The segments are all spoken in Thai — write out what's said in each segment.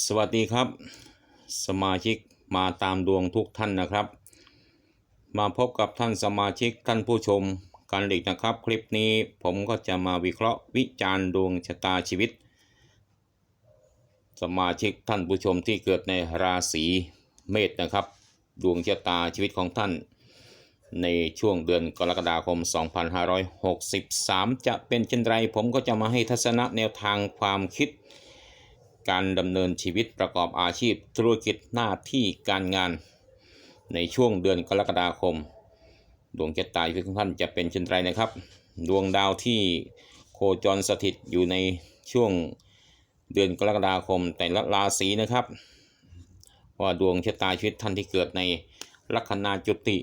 สวัสดีครับ สมาชิกมาตามดวงทุกท่านนะครับ มาพบกับท่านสมาชิกท่านผู้ชมกันอีกนะครับ คลิปนี้ผมก็จะมาวิเคราะห์วิจารณ์ดวงชะตาชีวิต สมาชิกท่านผู้ชมที่เกิดในราศีเมษนะครับ ดวงชะตาชีวิตของท่าน ในช่วงเดือนกรกฎาคม 2563 จะเป็นเช่นไรผมก็จะมาให้ทัศนะแนวทางความคิด การดำเนินชีวิตประกอบอาชีพธุรกิจหน้าที่การงาน ในช่วงเดือนกรกฎาคม ดวงชะตาชีวิตของท่านจะเป็นเช่นไรนะครับ ดวงดาวที่โคจรสถิตอยู่ในช่วงเดือนกรกฎาคมแต่ละราศีนะครับว่าดวงชะตาชีวิตท่านที่เกิดในลัคนาจุติ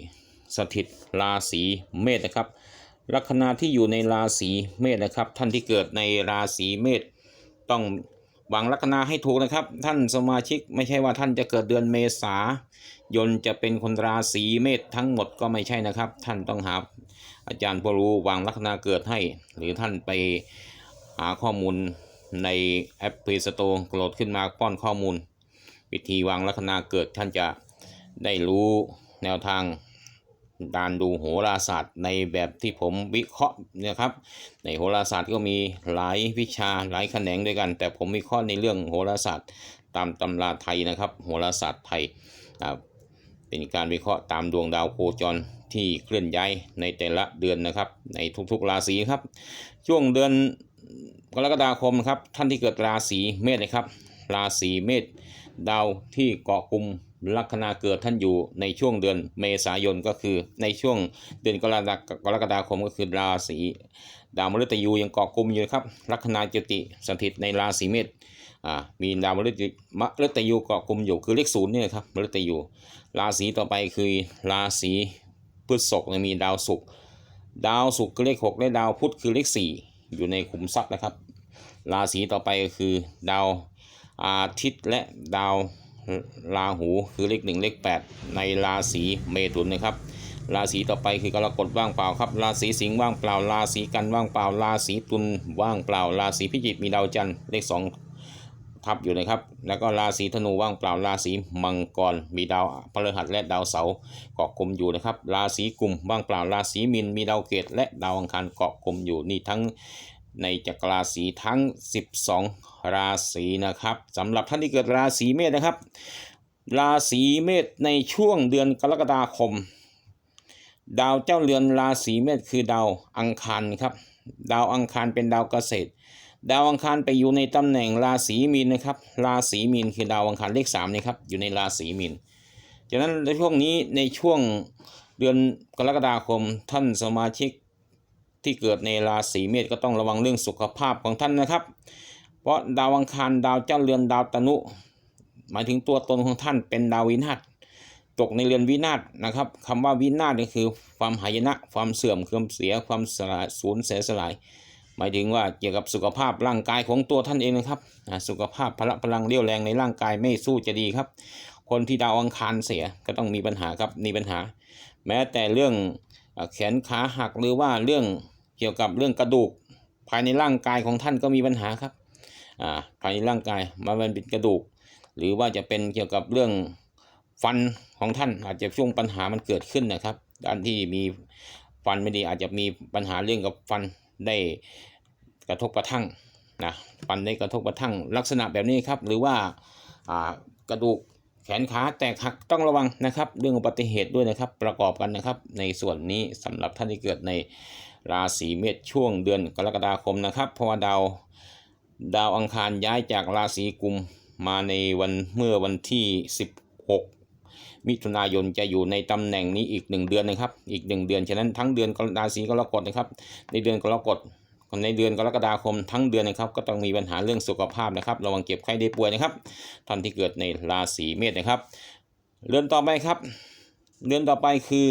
สถิตราศีเมษนะครับลัคนาที่อยู่ในราศีเมษนะครับ ท่านที่เกิดในราศีเมษต้อง วางลัคนาให้ถูกนะครับ ท่านสมาชิกไม่ใช่ว่าท่านจะเกิดเดือนเมษายนจะเป็นคนราศีเมษทั้งหมดก็ไม่ใช่นะครับ ท่านต้องหาอาจารย์ผู้รู้วางลัคนาเกิดให้ หรือท่านไปหาข้อมูลในแอปพลิเคชันโหลดขึ้นมาป้อนข้อมูล วิธีวางลัคนาเกิดท่านจะได้รู้แนวทาง การดูโหราศาสตร์ในแบบที่ผมวิเคราะห์นะครับ ในโหราศาสตร์ก็มีหลายวิชาหลายแขนงด้วยกัน แต่ผมวิเคราะห์ในเรื่องโหราศาสตร์ตามตำราไทยนะครับโหราศาสตร์ไทยเป็นการวิเคราะห์ตามดวงดาวโคจรที่เคลื่อนย้ายในแต่ละเดือนนะครับ ในทุกๆราศีครับ ช่วงเดือนกรกฎาคมครับท่านที่เกิดราศีเมษนะครับ ราศีเมษดาวที่เกาะกลุ่ม ลัคนาเกิดท่านอยู่ในช่วงเดือนเมษายนก็คือในช่วงเดือนกรกฎาาคมก็คือราศีดาวมฤตยูยังเกาะกลุ่มอยู่นะครับลัคนาจุติสถิตในราศีเมษอ่ามีดาวมฤตมฤตยูเกาะกลุ่มอยู่คือเลขศูนย์เนี่ยครับมฤตยูราศีต่อไปคือราศีพฤษภมีดาวศุกร์ดาวศุกร์คือเลขหกและดาวพุธคือเลขสี่อยู่ในขุมทรัพย์นะครับ ราศีต่อไปก็คือดาวอาทิตย์และดาว ราหูคือเลขหนึ่งเลขแปดในราศีเมถุนนะครับ ราศีต่อไปคือกรกฎว่างเปล่าครับราศีสิงห์ว่างเปล่า ราศีกันว่างเปล่า ราศีตุลว่างเปล่า ราศีพิจิกมีดาวจันทร์เลขสองทับอยู่นะครับ แล้วก็ราศีธนูว่างเปล่า ราศีมังกร มีดาวพฤหัสและดาวเสาร์เกาะกลุ่มอยู่นะครับ ราศีกุมว่างเปล่า ราศีมีนมีดาวเกตและดาวอังคารเกาะกลุ่มอยู่นี่ทั้งในจักรราศีทั้ง 12ราศีนะครับสำหรับท่านที่เกิดราศีเมษนะครับ ราศีเมษในช่วงเดือนกรกฎาคม ดาวเจ้าเรือนราศีเมษคือดาวอังคารครับ ดาวอังคารเป็นดาวเกษตร ดาวอังคารไปอยู่ในตำแหน่งราศีมีนนะครับ ราศีมีนคือดาวอังคารเลขสามนี่ครับอยู่ในราศีมีนฉะนั้นในช่วงนี้ในช่วงเดือนกรกฎาคมท่านสมาชิกที่เกิดในราศีเมษก็ต้องระวังเรื่องสุขภาพของท่านนะครับ เพราะดาวอังคารดาวเจ้าเรือนดาวตนุ หมายถึงตัวตนของท่านเป็นดาววินาศตกในเรือนวินาศนะครับคำว่าวินาศนี่คือความหายนะ ความเสื่อมความเสียความสลายสูญเสียสลาย หมายถึงว่าเกี่ยวกับสุขภาพร่างกายของตัวท่านเองนะครับสุขภาพพละพลังเรี่ยวแรงในร่างกายไม่สู้จะดีครับ คนที่ดาวอังคารเสียก็ต้องมีปัญหาครับมีปัญหา แม้แต่เรื่องแขนขาหักหรือว่าเรื่องเกี่ยวกับเรื่องกระดูก ภายในร่างกายของท่านก็มีปัญหาครับ อ่าภายในร่างกายมาเป็นกระดูก หรือว่าจะเป็นเกี่ยวกับเรื่องฟันของท่านอาจจะช่วงปัญหามันเกิดขึ้นนะครับด้านที่มีฟันไม่ดีอาจจะมีปัญหาเรื่องกับฟันได้กระทบกระทั่งนะฟันได้กระทบกระทั่งลักษณะแบบนี้ครับ หรือว่ากระดูกแขนขาแตกหักต้องระวังนะครับ เรื่องอุบัติเหตุด้วยนะครับประกอบกันนะครับ ในส่วนนี้สำหรับท่านที่เกิดในราศีเมษช่วงเดือนกรกฎาคมนะครับเพราะว่าดาว ดาวอังคารย้ายจากราศีกุมมาในวันเมื่อวันที่ 16 มิถุนายนจะอยู่ในตำแหน่งนี้อีกหนึ่งเดือนนะครับ อีกหนึ่งเดือน ฉะนั้นทั้งเดือนราศีกรกฎนะครับ ในเดือนกรกฎในเดือนกรกฎาคมทั้งเดือนนะครับก็ต้องมีปัญหาเรื่องสุขภาพนะครับ ระวังเก็บไข้ได้ป่วยนะครับท่านที่เกิดในราศีเมษนะครับ เรือนต่อไปครับ เรือนต่อไปคือ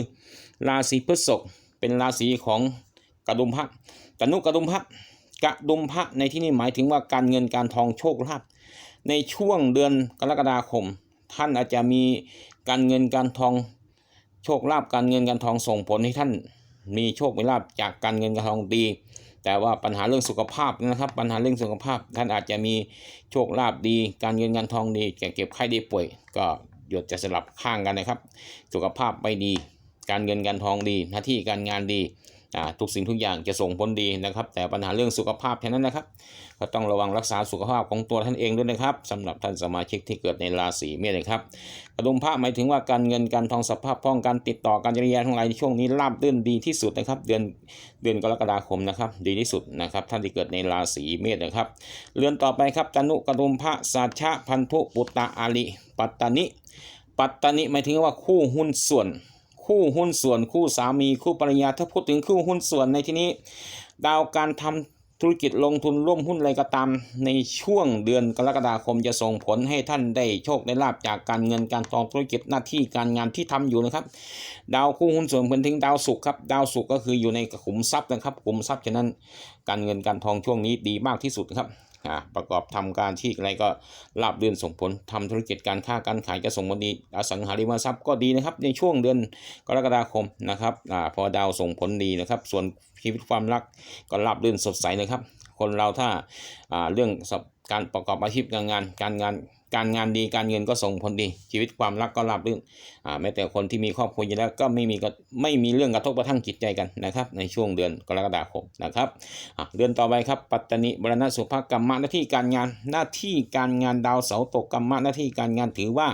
ราศีพฤษภเป็นราศีของกระดุมพระกนุกระดุมพระ กระดุมพระในที่นี้หมายถึงว่าการเงินการทองโชคลาภในช่วงเดือนกรกฎาคม ท่านอาจจะมีการเงินการทองโชคลาภการเงินการทองส่งผลให้ท่านมีโชคมีลาภจากการเงินการทองดี แต่ว่าปัญหาเรื่องสุขภาพนะครับ ปัญหาเรื่องสุขภาพ ท่านอาจจะมีโชคลาภดี การเงินการทองดีแก่เก็บไข้ได้ป่วย ก็หยดจะสลับข้างกันนะครับ สุขภาพไม่ดี การเงินการทองดี หน้าที่การงานดี ทุกสิ่งทุกอย่างจะส่งผลดีนะครับ แต่ปัญหาเรื่องสุขภาพแค่นั้นนะครับ ก็ต้องระวังรักษาสุขภาพของตัวท่านเองด้วยนะครับสำหรับท่านสมาชิกที่เกิดในราศีเมษนะครับกระดุมพระหมายถึงว่าการเงินการทองสภาพคล่องการติดต่อการจริยาทั้งหลายในช่วงนี้ราบรื่นดีที่สุดนะครับ เดือนเดือนกรกฎาคมนะครับดีที่สุดนะครับ ท่านที่เกิดในราศีเมษนะครับเรือนต่อไปครับตนุกระดุมพระสัชชะพันธุปุตตะอาลิปัตตานิปัตตานิหมายถึงว่าคู่หุ้นส่วน คู่หุ้นส่วนคู่สามีคู่ภรรยาถ้าพูดถึงคู่หุ้นส่วนในที่นี้ ดาวการทำธุรกิจลงทุนร่วมหุ้นอะไรก็ตาม ในช่วงเดือนกรกฎาคมจะส่งผลให้ท่านได้โชคได้ลาบจากการเงินการทองธุรกิจหน้าที่การงานที่ทำอยู่นะครับ ดาวคู่หุ้นส่วนเป็นถึงดาวศุกร์ครับดาวศุกร์ก็คืออยู่ในขุมทรัพย์นะครับขุมทรัพย์ฉะนั้นการเงินการทองช่วงนี้ดีมากที่สุดครับ ประกอบทำการที่อะไรก็ราบเดือนส่งผลทำธุรกิจการค้าการขายจะส่งผลดีอสังหาริมทรัพย์ก็ดีนะครับ ในช่วงเดือนกรกฎาคมนะครับอ่าพอดาวส่งผลดีนะครับ ส่วนชีวิตความรักก็ราบเดือนสดใสนะครับ คนเราถ้าอ่าเรื่องการประกอบอาชีพการงานการงาน การงานดีการเงินก็ส่งผลดี ชีวิตความรักก็ราบรื่นอ่าแม้แต่คนที่มีครอบครัวอยู่แล้วก็ไม่มีก็ไม่มีเรื่องกระทบกระทั่งจิตใจกันนะครับ ในช่วงเดือนกรกฎาคมนะครับอ่าเดือนต่อไปครับ ปัตตานิบรณสุภกรรมะหน้าที่การงานหน้าที่การงานดาวเสาร์ตกกรรมะหน้าที่การงานถือว่า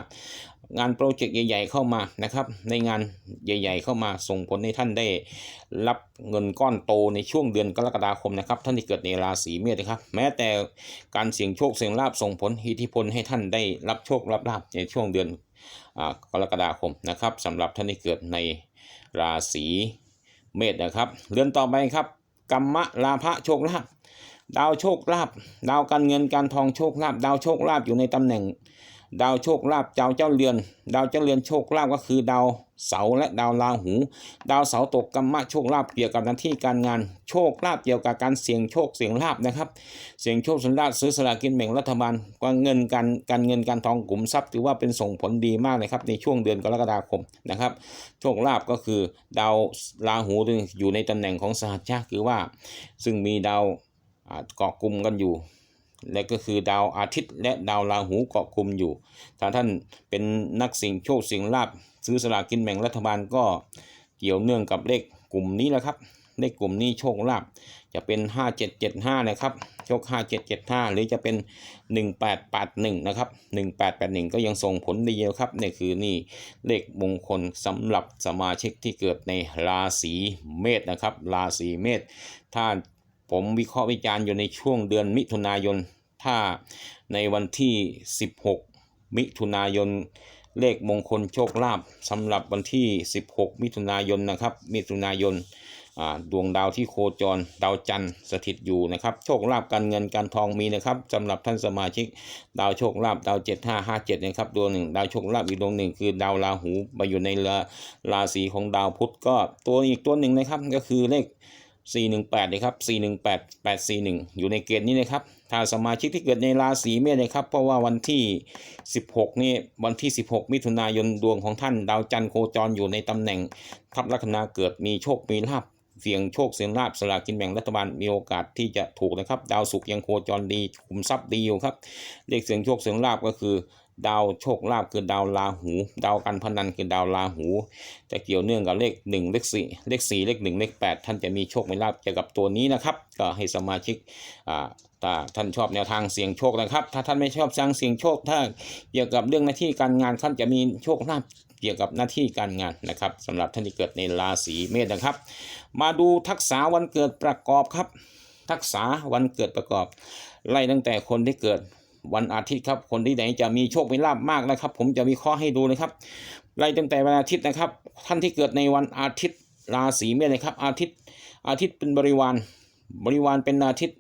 งานโปรเจกต์ใหญ่ ๆ เข้ามานะครับ ในงานใหญ่ ๆ เข้ามาส่งผลให้ท่านได้รับเงินก้อนโตในช่วงเดือนกรกฎาคมนะครับ ท่านที่เกิดในราศีเมษนะครับ แม้แต่การเสี่ยงโชคเสี่ยงลาบส่งผลอิทธิพลให้ท่านได้รับโชครับลาบในช่วงเดือนอกรกฎาคมนะครับสำหรับท่านที่เกิดในราศีเมษนะครับเดือนต่อไปครับกรรมะลาภะโชคลาภดาวโชคลาภดาวการเงินการทองโชคลาภดาวโชคลาภอยู่ในตำแหน่ง ดาวโชคลาภดาวเจ้าเรือน ดาวเจ้าเรือนโชคลาภก็คือดาวเสาและดาวราหู ดาวเสาตกกรรมะโชคลาภเกี่ยวกับหน้าที่การงาน โชคลาภเกี่ยวกับการเสี่ยงโชคเสี่ยงลาภนะครับ เสี่ยงโชคสุนทรซื้อสลากกินแบ่งรัฐบาลกาเงินการการเงินการทองกลุ่มทรัพย์ถือว่าเป็นส่งผลดีมากเลยครับในช่วงเดือนกรกฎาคมนะครับ โชคลาภก็คือดาวราหูอยู่ในตำแหน่งของสหัชชะคือว่า ซึ่งมีดาวเกาะกลุ่มกันอยู่ และก็คือดาวอาทิตย์ และดาวราหูเกาะกลุ่มอยู่ ถ้าท่านเป็นนักเสิงโชคเสิงลาบซื้อสลากกินแบ่งรัฐบาลก็เกี่ยวเนื่องกับเลขกลุ่มนี้แหละครับ เลขกลุ่มนี้โชคลาบจะเป็น 5775 นะครับ โชค 5775 หรือจะเป็น 1881 นะครับ 1881 ก็ยังส่งผลดีอยู่ครับนี่คือนี่เลขมงคลสำหรับสมาชิกที่เกิดในราศีเมษนะครับ ราศีเมษถ้า ผมวิเคราะห์วิจารณ์อยู่ในช่วงเดือนมิถุนายน ถ้าในวันที่ 16 มิถุนายน เลขมงคลโชคลาภสำหรับวันที่ 16 มิถุนายนนะครับ มิถุนายนดวงดาวที่โคจรดาวจันทร์สถิตอยู่นะครับ โชคลาภการเงินการทองมีนะครับสำหรับท่านสมาชิก ดาวโชคลาภดาว 7557นะครับดวงหนึ่งดาวโชคลาภอีกดวงหนึ่งคือดาวราหูมาอยู่ในราศีของดาวพุธก็ตัวอีกตัวหนึ่งนะครับก็คือเลข 418นะครับ418 841 อยู่ในเกณฑ์นี้นะครับ ถ้าสมาชิกที่เกิดในราศีเมษนะครับ เพราะว่าวันที่ 16 นี่ วันที่ 16 มิถุนายนดวงของท่านดาวจันทร์โคจรอยู่ในตำแหน่ง ทับลัคนาเกิดมีโชค มีลาภเสี่ยงโชคเสี่ยงลาภสลากกินแบ่งรัฐบาลมีโอกาสที่จะถูกนะครับ ดาวศุกร์ยังโคจรดีขุมทรัพย์ดีอยู่ครับเลขเสี่ยงโชคเสี่ยงลาภก็คือ ดาวโชคลาภคือดาวราหู ดาวการพนันคือดาวราหู จะเกี่ยวเนื่องกับเลข 1 เลข4เลข4เลข1เลข8 ท่านจะมีโชคมีลาภเกี่ยวกับตัวนี้นะครับ ก็ให้สมาชิกอ่าถ้าท่านชอบแนวทางเสี่ยงโชคนะครับ ถ้าท่านไม่ชอบทางเสี่ยงโชค ถ้าเกี่ยวกับเรื่องหน้าที่การงานท่านจะมีโชคลาภเกี่ยวกับหน้าที่การงานนะครับสำหรับท่านที่เกิดในราศีเมษนะครับ มาดูทักษะวันเกิดประกอบครับ ทักษะวันเกิดประกอบ ไล่ตั้งแต่คนที่เกิด วันอาทิตย์ครับ คนที่ไหนจะมีโชคมีลาภมากนะครับ ผมจะวิเคราะห์ให้ดูนะครับไล่ตั้งแต่วันอาทิตย์นะครับ ท่านที่เกิดในวันอาทิตย์ราศีเมษนะครับ อาทิตย์อาทิตย์เป็นบริวาร บริวารเป็นอาทิตย์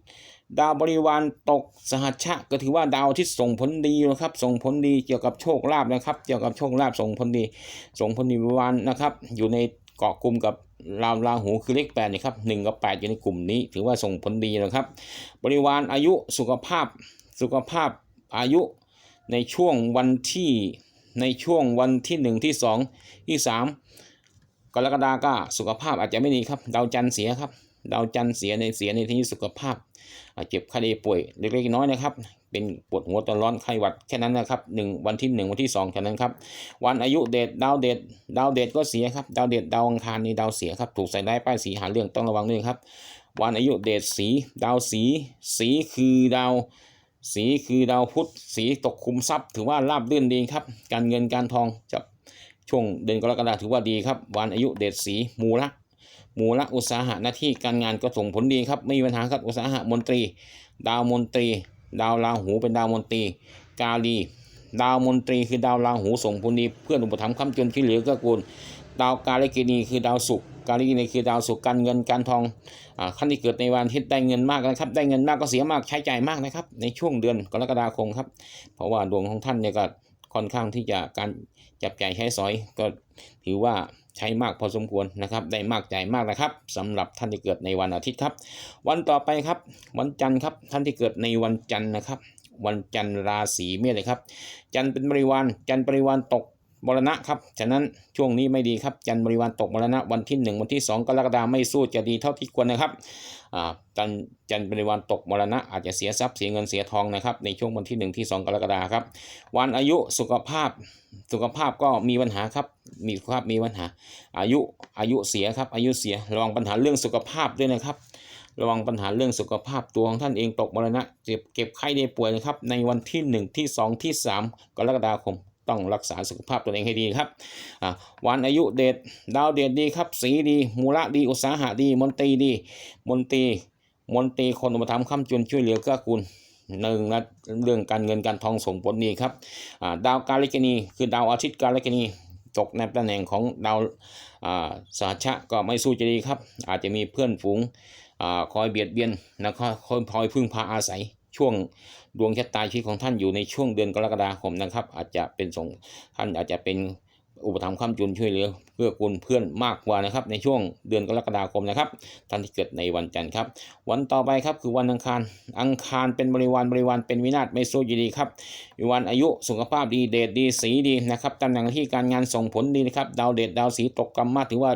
ดาวบริวารตกสหัชชะ ก็ถือว่าดาวอาทิตย์ส่งผลดีนะครับ ส่งผลดีเกี่ยวกับโชคลาภนะครับ เกี่ยวกับโชคลาภส่งผลดี ส่งผลดีบริวารนะครับ อยู่ในเกาะกลุ่มกับราราหูคือเลขแปดนะครับหนึ่งกับแปดอยู่ในกลุ่มนี้ ถือว่าส่งผลดีนะครับ บริวารอายุสุขภาพ สุขภาพอายุในช่วงวันที่ในช่วงวันที่หนึ่งที่สองที่สามกรกฎาก็สุขภาพอาจจะไม่ดีครับ ดาวจันทร์เสียครับ ดาวจันทร์เสียในเสียในที่นี้สุขภาพอ่าเจ็บไข้ได้ป่วยเล็กๆน้อยนะครับ เป็นปวดหัวตอนร้อนไข้หวัดแค่นั้นนะครับหนึ่งวันที่หนึ่งวันที่สองแค่นั้นครับ วันอายุเดชดาวเดชดาวเดชก็เสียครับดาวเดชดาวอังคารนี่ดาวเสียครับ ถูกใส่ได้ป้ายสีหาเรื่องต้องระวังด้วยครับ วันอายุเดชสี ดาวสี สีคือดาว สีคือดาวพุธสีตกคุมทรัพย์ ถือว่าราบรื่นดีครับ การเงินการทองจะช่วงเดือนกรกฎาถือว่าดีครับ วันอายุเดชสีมูละมูละอุตสาหะหน้าที่การงานก็ส่งผลดีครับไม่มีปัญหาครับอุตสาหะมนตรี ดาวมนตรี ดาวราหูเป็นดาวมนตรี กาลี ดาวมนตรีคือดาวราหูส่งผลดีเพื่อนอุปถัมภ์ค้ำจนที่เหลือกื้อกูลดาวกาลกินีคือดาวศุกร์ กาลกินีคือดาวศุกการเงินการทองอ่าขั้นที่เกิดในวันอาทิตย์ได้เงินมากนะครับ ได้เงินมากก็เสียมากใช้จ่ายมากนะครับ ในช่วงเดือนกรกฎาคมครับ เพราะว่าดวงของท่านเนี่ยก็ค่อนข้างที่จะการจับจ่ายใช้สอยก็ถือว่าใช้มากพอสมควรนะครับ ได้มากจ่ายมากนะครับสำหรับท่านที่เกิดในวันอาทิตย์ครับ วันต่อไปครับ วันจันทร์ครับท่านที่เกิดในวันจันทร์นะครับ วันจันทร์ราศีเมษเลยครับ จันทร์เป็นบริวารจันทร์บริวารตก มรณะครับ ฉะนั้นช่วงนี้ไม่ดีครับจันบริวารตกมรณะวันที่ 1 วันที่ 2 กรกฎาคมไม่สู้จะดีเท่าที่ควรนะครับอ่าจันจันบริวารตกมรณะอาจจะเสียทรัพย์เสียเงินเสียทองนะครับในช่วงวันที่ 1 ที่ 2 กรกฎาคมครับ วันอายุสุขภาพสุขภาพก็มีปัญหาครับมีสุขภาพมีปัญหา อายุอายุเสียครับอายุเสียระวังปัญหาเรื่องสุขภาพด้วยนะครับระวังปัญหาเรื่องสุขภาพตัวของท่านเองตกมรณะเจ็บเก็บไข้ได้ป่วยนะครับในวันที่ 1 ที่ 2 ที่ 3 กรกฎาคม ต้องรักษาสุขภาพตัวเองให้ดีครับวันอายุเดชดาวเดชดีครับ สีดี มูระดี อุตสาหะดี มนตรีดี มนตรีมนตรีคนอุปถัมภ์ค้ำจุนช่วยเหลือเกื้อกูลหนึ่งนะเรื่องการเงินการทองส่งผลดีครับดาวกาลิกนีคือดาวอาทิตย์กาลิกนีตกในตำแหน่งของดาวอ่าสหัชะก็ไม่สู้จะดีครับ อาจจะมีเพื่อนฝูงอคอยเบียดเบียนนะครับคอยคอยพึ่งพาอาศัย ช่วงดวงชะตาชีวิตของท่านอยู่ในช่วงเดือนกรกฎาคมนะครับ อาจจะเป็นส่งท่านอาจจะเป็น อุปถัมภ์ค้ำจุนช่วยเหลือเพื่อกุลเพื่อนมากกว่านะครับ ในช่วงเดือนกรกฎาคมนะครับท่านที่เกิดในวันจันทร์ครับ วันต่อไปครับคือวันอังคาร อังคารเป็นบริวารบริวารเป็นวินาศไม่สู้ยู่ดีครับวันอายุสุขภาพดีเดชดีสีดีนะครับตำแหน่งที่การงานส่งผลดีนะครับ ดาวเดชดาวสีตกกรรมะถือว่า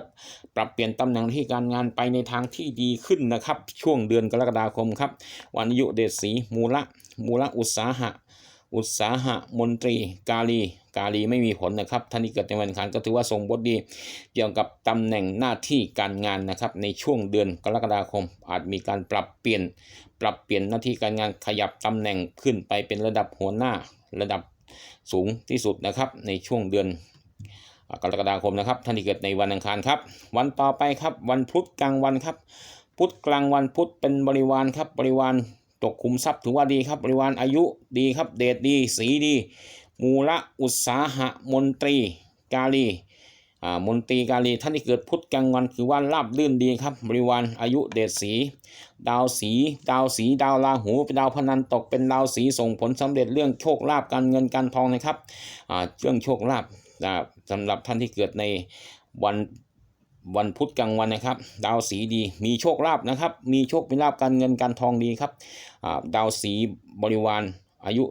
ปรับเปลี่ยนตำแหน่งที่การงานไปในทางที่ดีขึ้นนะครับ ช่วงเดือนกรกฎาคมครับ วันอายุเดชสีมูละมูละอุตสาหะ อุตสาหะมนตรี กาลี กาลีไม่มีผลนะครับท่านที่เกิดในวันอังคารก็ถือว่าส่งบทดี เกี่ยวกับตำแหน่งหน้าที่การงานนะครับ ในช่วงเดือนกรกฎาคม อาจมีการปรับเปลี่ยน ปรับเปลี่ยนหน้าที่การงานขยับตำแหน่งขึ้นไปเป็นระดับหัวหน้าระดับสูงที่สุดนะครับในช่วงเดือนกรกฎาคมนะครับท่านที่เกิดในวันอังคารครับ วันต่อไปครับ วันพุธกลางวันครับ พุธกลางวันพุธเป็นบริวารครับบริวาร ตกคุมทรัพย์ถือว่าดีครับบริวารอายุดีครับเดชดี สีดี มูละอุตสาหะมนตรี กาลีอ่ามนตรีกาลีท่านที่เกิดพุธกลางวันคือว่าราบลื่นดีครับ บริวารอายุเดชสี ดาวสี ดาวสี ดาวราหูเป็นดาวพนันตกเป็นดาวสีส่งผลสำเร็จเรื่องโชคลาภการเงินการทองนะครับอ่าเรื่องโชคลาภอ่าสำหรับท่านที่เกิดในวัน วันพุธกลางวันนะครับ ดาวสีดีมีโชคลาภนะครับ มีโชคมีลาภการเงินการทองดีครับดาวสีบริวารอายุ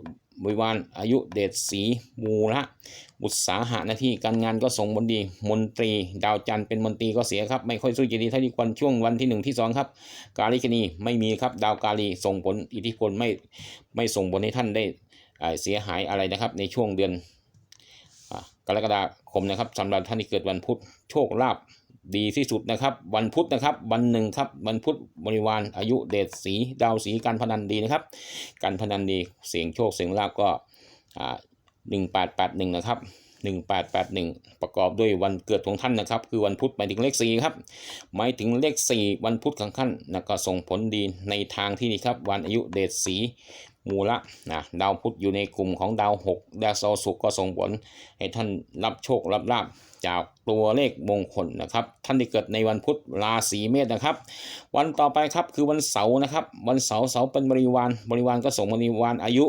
บริวารอายุเดชสีมูละอุตสาหะหน้าที่การงานก็ส่งผลดี มนตรี ดาวจันทร์เป็นมนตรีก็เสียครับ ไม่ค่อยสู้จะดีเท่าที่ควรช่วงวันที่หนึ่งที่สองครับกาลิกนีไม่มีครับดาวกาลีส่งผลอิทธิพลไม่ไม่ส่งผลให้ท่านได้เสียหายอะไรนะครับ ในช่วงเดือนกรกฎาคมนะครับสำหรับท่านที่เกิดวันพุธโชคลาภ ดีที่สุดนะครับ วันพุธนะครับ วันหนึ่งครับวันพุธบริวารอายุเดชสีดาวสีการพนันดีนะครับ การพนันดีเสียงโชคเสียงลาภก็หนึ่งแปดแปดหนึ่งนะครับหนึ่งแปดแปดหนึ่งประกอบด้วยวันเกิดของท่านนะครับ คือวันพุธหมายถึงเลขสี่ครับหมายถึงเลข4วันพุธของท่านนะก็ส่งผลดีในทางที่นี่ครับ วันอายุเดชสี มูละนะดาวพุธอยู่ในกลุ่มของดาว6ดาวเสาศุกร์ก็ส่งผลให้ท่านรับโชครับลาบจากตัวเลขมงคลนะครับ ท่านที่เกิดในวันพุธราศีเมษนะครับ วันต่อไปครับคือวันเสาร์นะครับ วันเสาร์เสาร์เป็นบริวารบริวารก็ส่งบริวารอายุ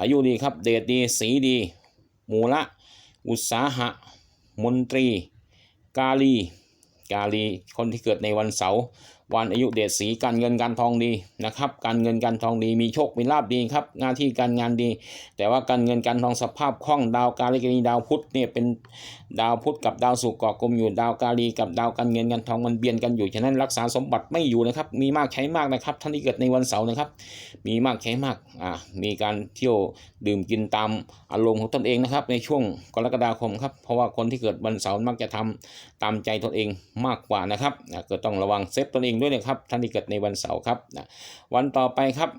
อายุดีครับ เดชดี สีดีมูละ อุตสาหะ มนตรี กาลี กาลี คนที่เกิดในวันเสาร์ วันอายุเดชสีการเงินการทองดีนะครับ การเงินการทองดีมีโชคมีลาบดีครับหน้าที่การงานดี แต่ว่าการเงินการทองสภาพคล่องดาวกาลิกนีดาวพุธเนี่ยเป็นดาวพุธกับดาวศุกเกาะกลมอยู่ดาวกาลีกับดาวการเงินการทองมันเบียนกันอยู่ฉะนั้นรักษาสมบัติไม่อยู่นะครับ มีมากใช้มากนะครับ ท่านที่เกิดในวันเสาร์นะครับ มีมากใช้มากอ่ามีการเที่ยวดื่มกินตามอารมณ์ของตนเองนะครับ ในช่วงกรกฎาคมครับเพราะว่าคนที่เกิดวันเสาร์มักจะทำตามใจตนเองมากกว่านะครับก็ต้องระวังเซฟตนเองด้วยนะครับท่านที่เกิดในวันเสาร์ครับนะวันต่อไปครับ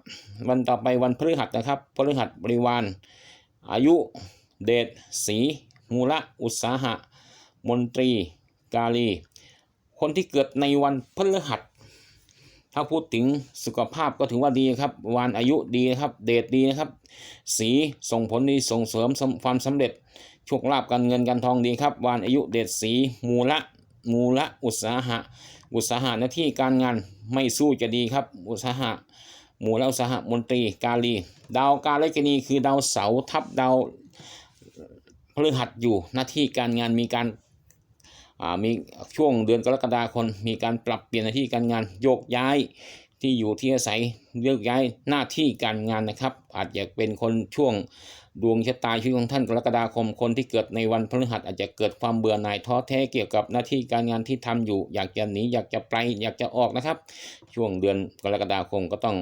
วันต่อไปวันพฤหัสนะครับพฤหัสบริวารอายุ เดชสีมูละ อุตสาหะ มนตรี กาลี คนที่เกิดในวันพฤหัส ถ้าพูดถึงสุขภาพก็ถือว่าดีครับ วันอายุดีนะครับ เดชดีนะครับ สีส่งผลดีส่งเสริมความสำเร็จโชคลาภการเงินการทองดีครับ วันอายุเดชสีมูละ มูละ อุตสาหะ อุตสาหะหน้าที่การงานไม่สู้จะดีครับ อุตสาหะหมู่และอุตสาหะมนตรีกาลี ดาวกาลกนีคือดาวเสาทับดาวพฤหัสอยู่หน้าที่การงานมีการมีช่วงเดือนกรกฎาคมมีการปรับเปลี่ยนหน้าที่การงานโยกย้าย ที่อยู่ที่อาศัยเลือกย้ายหน้าที่การงานนะครับ อาจจะเป็นคนช่วงดวงชะตาชีวิตของท่านกรกฎาคมคนที่เกิดในวันพฤหัสอาจจะเกิดความเบื่อหน่ายท้อแท้เกี่ยวกับหน้าที่การงานที่ทำอยู่ อยากจะหนีอยากจะไปอยากจะออกนะครับ ช่วงเดือนกรกฎาคมก็ต้อง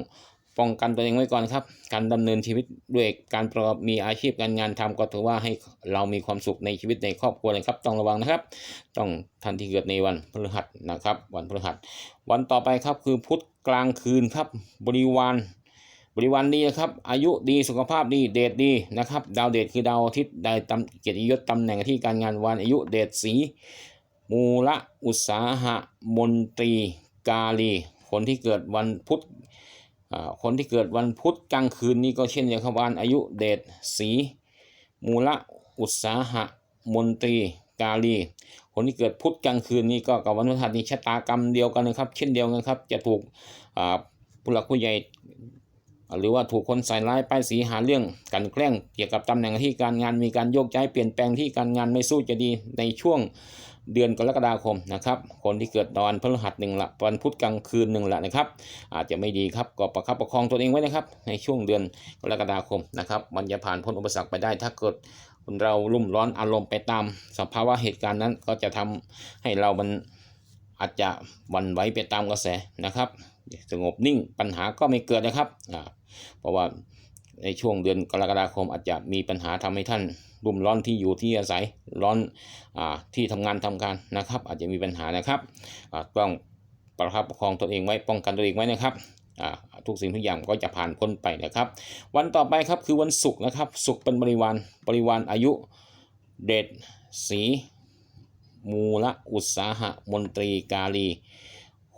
ป้องกันตัวเองไว้ก่อนครับ การดำเนินชีวิตด้วยการประกอบมีอาชีพการงานทำก็ถือว่าให้เรามีความสุขในชีวิตในครอบครัวนะครับ ต้องระวังนะครับ ต้องท่านที่เกิดในวันพฤหัสนะครับ วันพฤหัส วันต่อไปครับคือพุธกลางคืนครับ บริวารบริวารดีนะครับ อายุดีสุขภาพดีเดชดีนะครับ ดาวเดชคือดาวอาทิตย์ได้ตำเกียรติยศตำแหน่งที่การงานวันอายุเดชสีมูละอุตสาหะมนตรีกาลีคนที่เกิดวันพุธ คนที่เกิดวันพุธกลางคืนนี้ก็เช่นเดียวกับวันอายุเดชสีมูละอุตสาหะมนตรีกาลี คนที่เกิดพุธกลางคืนนี้ก็กับวันพฤหัสนี้ชะตากรรมเดียวกันนะครับ เช่นเดียวกันครับ จะถูกผู้หลักผู้ใหญ่ หรือว่าถูกคนใส่ร้ายป้ายสีหาเรื่องกันแกล้งเกี่ยวกับตำแหน่งที่การงานมีการโยกย้ายเปลี่ยนแปลงที่การงานไม่สู้จะดีในช่วง เดือนกรกฎาคมนะครับ คนที่เกิดตอนพฤหัสหนึ่งละวันพุธกลางคืนหนึ่งละนะครับ อาจจะไม่ดีครับก็ประคับประคองตัวเองไว้นะครับ ในช่วงเดือนกรกฎาคมนะครับ มันจะผ่านพ้นอุปสรรคไปได้ ถ้าเกิดเรารุ่มร้อนอารมณ์ไปตามสภาวะเหตุการณ์นั้นก็จะทำให้เรามันอาจจะวันไหวไปตามกระแสนะครับ สงบนิ่งปัญหาก็ไม่เกิดนะครับเพราะว่าในช่วงเดือนกรกฎาคมอาจจะมีปัญหาทำให้ท่าน รุ่มร้อนที่อยู่ที่อาศัยร้อนอาที่ทำงานทำการนะครับ อาจจะมีปัญหานะครับอ่าต้องประคับประคองตัวเองไว้ป้องกันตัวเองไว้นะครับอ่าทุกสิ่งทุกอย่างก็จะผ่านพ้นไปนะครับ วันต่อไปครับคือวันศุกร์นะครับศุกร์เป็นบริวารบริวารอายุเดชสีมูลอุตสาหะมนตรีกาลี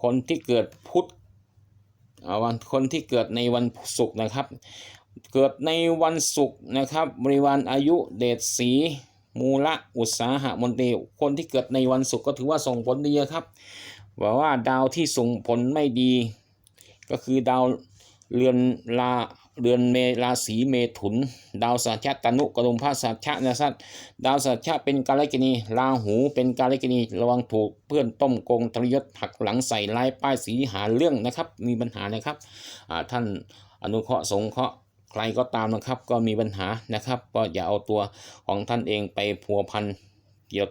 คนที่เกิดพุธอ่าวันคนที่เกิดในวันศุกร์นะครับ เกิดในวันศุกร์นะครับ บริวารอายุเดชสีมูละอุตสาหะมนตรีคนที่เกิดในวันศุกร์ก็ถือว่าส่งผลดีครับว่าว่าดาวที่ส่งผลไม่ดี ก็คือดาวเรือนลาเรือนเมราศีเมถุน ดาวสัจจตนุกรุมพระสัจจนะครับดาวสัจจเป็นกาลกินีราหูเป็นกาลกินีระวังถูกเพื่อนต้มโกงทรยศหักหลังใส่ร้ายป้ายสีหาเรื่องนะครับ มีปัญหานะครับท่านอนุเคราะห์สงเคราะห์ ใครก็ตามนะครับก็มีปัญหานะครับ ก็อย่าเอาตัวของท่านเองไปพัวพันเกี่ยว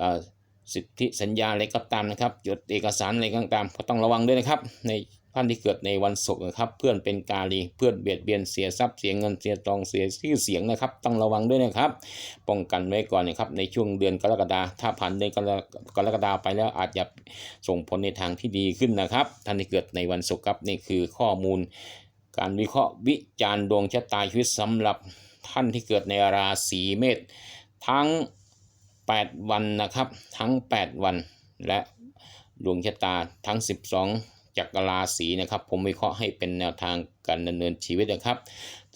อ่าสิทธิสัญญาอะไรก็ตามนะครับจดเอกสารอะไรก็ตามก็ต้องระวังด้วยนะครับ ในท่านที่เกิดในวันศุกร์นะครับ เพื่อนเป็นกาลีเพื่อนเบียดเบียนเสียทรัพย์เสียเงินเสียทองเสียชื่อเสียงนะครับ ต้องระวังด้วยนะครับ ป้องกันไว้ก่อนนะครับในช่วงเดือนกรกฎาถ้าผ่านเดือนกรกรกฎาไปแล้วอาจจะส่งผลในทางที่ดีขึ้นนะครับ ท่านที่เกิดในวันศุกร์ครับนี่คือข้อมูล การวิเคราะห์วิจารณ์ดวงชะตาชีวิตสำหรับท่านที่เกิดในราศีเมษทั้ง 8 วันนะครับ ทั้ง 8 วัน และดวงชะตาทั้ง 12 จักรราศีนะครับ ผมวิเคราะห์ให้เป็นแนวทางการดำเนินชีวิตนะครับ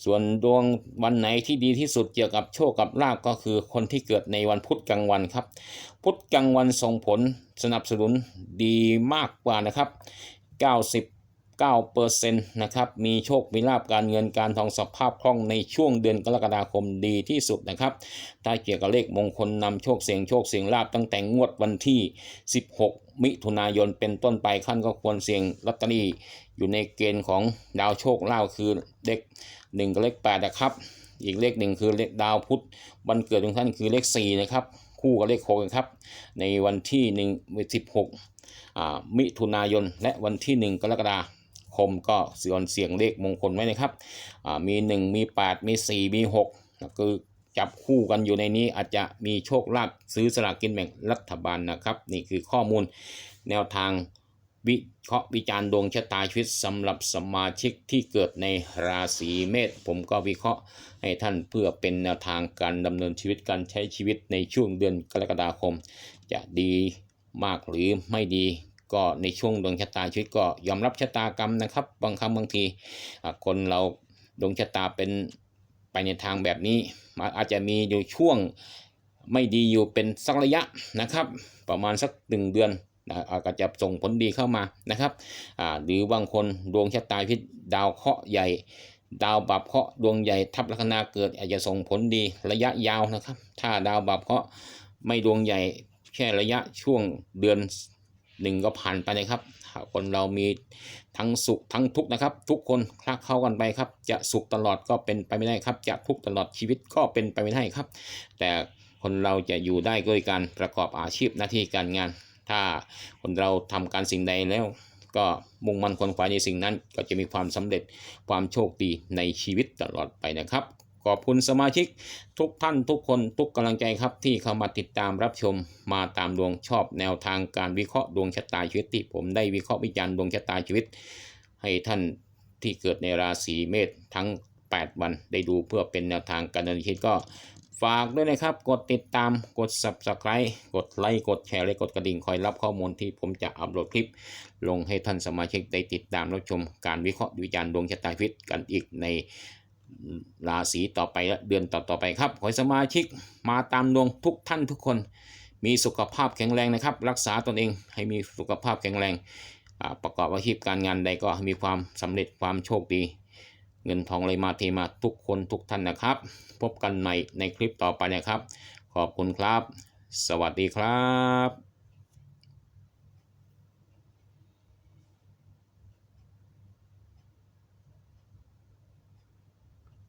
ส่วนดวงวันไหนที่ดีที่สุดเกี่ยวกับโชคกับลาภก็คือคนที่เกิดในวันพุธกลางวันครับ พุธกลางวันส่งผลสนับสนุนดีมากกว่านะครับ 90 9%นะครับ มีโชค มีลาบการเงินการทองสภาพคล่องในช่วงเดือนกรกฎาคมดีที่สุดนะครับ ถ้าเกี่ยวกับเลขมงคลนำโชคเสียงโชคเสียงลาบตั้งแต่งวดวันที่ 16 มิถุนายนเป็นต้นไปขั้นก็ควรเสี่ยงลอตเตอรี่อยู่ในเกณฑ์ของดาวโชคลาภคือเลข1กับเลข8นะครับ อีกเลขหนึ่งคือเลขดาวพุธวันเกิดของท่านคือเลข4นะครับ คู่กับเลข6นะครับ ในวันที่1 16มิถุนายนและวันที่ 1 กรกฎาคม คมก็เสียงเสียงเลขมงคลไว้นะครับอ่ามี 1 มี 8 มี 4 มี6กคือจับคู่กันอยู่ในนี้อาจจะมีโชคลาภซื้อสลากกินแบ่งรัฐบาลนะครับ นี่คือข้อมูลแนวทางวิเคราะห์วิจารณ์ดวงชะตาชีวิตสำหรับสมาชิกที่เกิดในราศีเมษผมก็วิเคราะห์ให้ท่านเพื่อเป็นแนวทางการดำเนินชีวิตการใช้ชีวิตในช่วงเดือนกรกฎาคม จะดีมากหรือไม่ดี ก็ในช่วงดวงชะตาชีวิตก็ยอมรับชะตากรรมนะครับ บางครั้งบางทีคนเราดวงชะตาเป็นไปในทางแบบนี้อาจจะมีอยู่ช่วงไม่ดีอยู่เป็นสักระยะนะครับ ประมาณสักหนึ่งเดือนอาจจะส่งผลดีเข้ามานะครับหรือบางคนดวงชะตาชีวิตดาวเคราะห์ใหญ่ ดาวบับเคราะห์ดวงใหญ่ทับลัคนาเกิดอาจจะส่งผลดีระยะยาวนะครับ ถ้าดาวบับเคราะห์ไม่ดวงใหญ่แค่ระยะช่วงเดือน หนึ่งก็ผ่านไปนะครับคนเรามีทั้งสุขทั้งทุกข์นะครับ ทุกคนคลักเข้ากันไปครับ จะสุขตลอดก็เป็นไปไม่ได้ครับ จะทุกข์ตลอดชีวิตก็เป็นไปไม่ได้ครับ แต่คนเราจะอยู่ได้ด้วยการประกอบอาชีพหน้าที่การงาน ถ้าคนเราทำการสิ่งใดแล้ว ก็มุ่งมั่นคนขวายในสิ่งนั้น ก็จะมีความสำเร็จความโชคดีในชีวิตตลอดไปนะครับ ขอบคุณสมาชิกทุกท่านทุกคนทุกกำลังใจครับที่เข้ามาติดตามรับชมมาตามดวงชอบแนวทางการวิเคราะห์ดวงชะตาชีวิตที่ผมได้วิเคราะห์วิจารณ์ดวงชะตาชีวิต ให้ท่านที่เกิดในราศีเมษทั้ง 8 วันได้ดูเพื่อเป็นแนวทางการดำเนินชีวิตก็ฝากด้วยนะครับ กดติดตาม กด subscribe กดไลค์ กดแชร์ และกดกระดิ่ง คอยรับข้อมูลที่ผมจะอัปโหลดคลิป ลงให้ท่านสมาชิกได้ติดตามรับชมการวิเคราะห์วิจารณ์ดวงชะตาชีวิตกันอีกใน ราศีต่อไปและเดือนต่อๆไปครับ ขอสมาชิกมาตามดวงทุกท่านทุกคน มีสุขภาพแข็งแรงนะครับ รักษาตนเองให้มีสุขภาพแข็งแรง ประกอบอาชีพการงานใดก็มีความสำเร็จความโชคดี เงินทองไหลมาเทมาทุกคนทุกท่านนะครับ พบกันในในคลิปต่อไปนะครับ ขอบคุณครับ สวัสดีครับ